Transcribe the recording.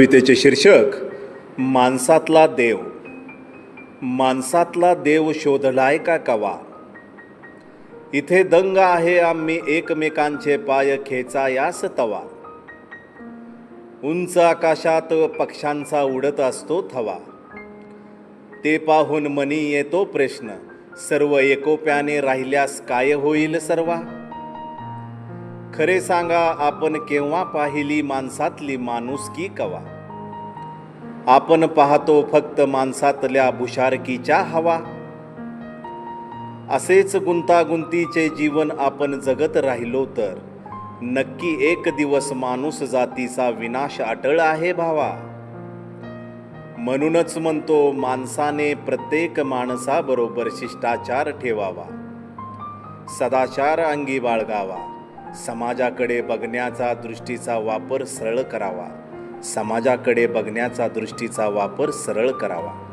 कवितेचे शीर्षक माणसातला देव. माणसातला देव शोधलाय का कवा? इथे दंग आहे आम्ही एकमेकांचे पाय खेचायास तवा. उंच आकाशात पक्ष्यांचा उडत असतो थवा. ते पाहून मनी येतो प्रश्न सर्व एकोप्याने राहिल्यास काय होईल सर्वा? खरे सांगा आपण केव्हा पाहिली माणसातली माणुसकी कवा? आपण पाहतो फक्त माणसातल्या भुशारकीच्या हवा. असेच गुंतागुंतीचे जीवन आपण जगत राहिलो तर नक्की एक दिवस माणूस जातीचा विनाश अटळ आहे भावा. म्हणूनच म्हणतो माणसाने प्रत्येक माणसाबरोबर शिष्टाचार ठेवावा. सदाचार अंगी बाळगावा. समाजाकडे बघण्याचा दृष्टीचा वापर सरळ करावा. समाजाकडे बघण्याचा दृष्टीचा वापर सरळ करावा.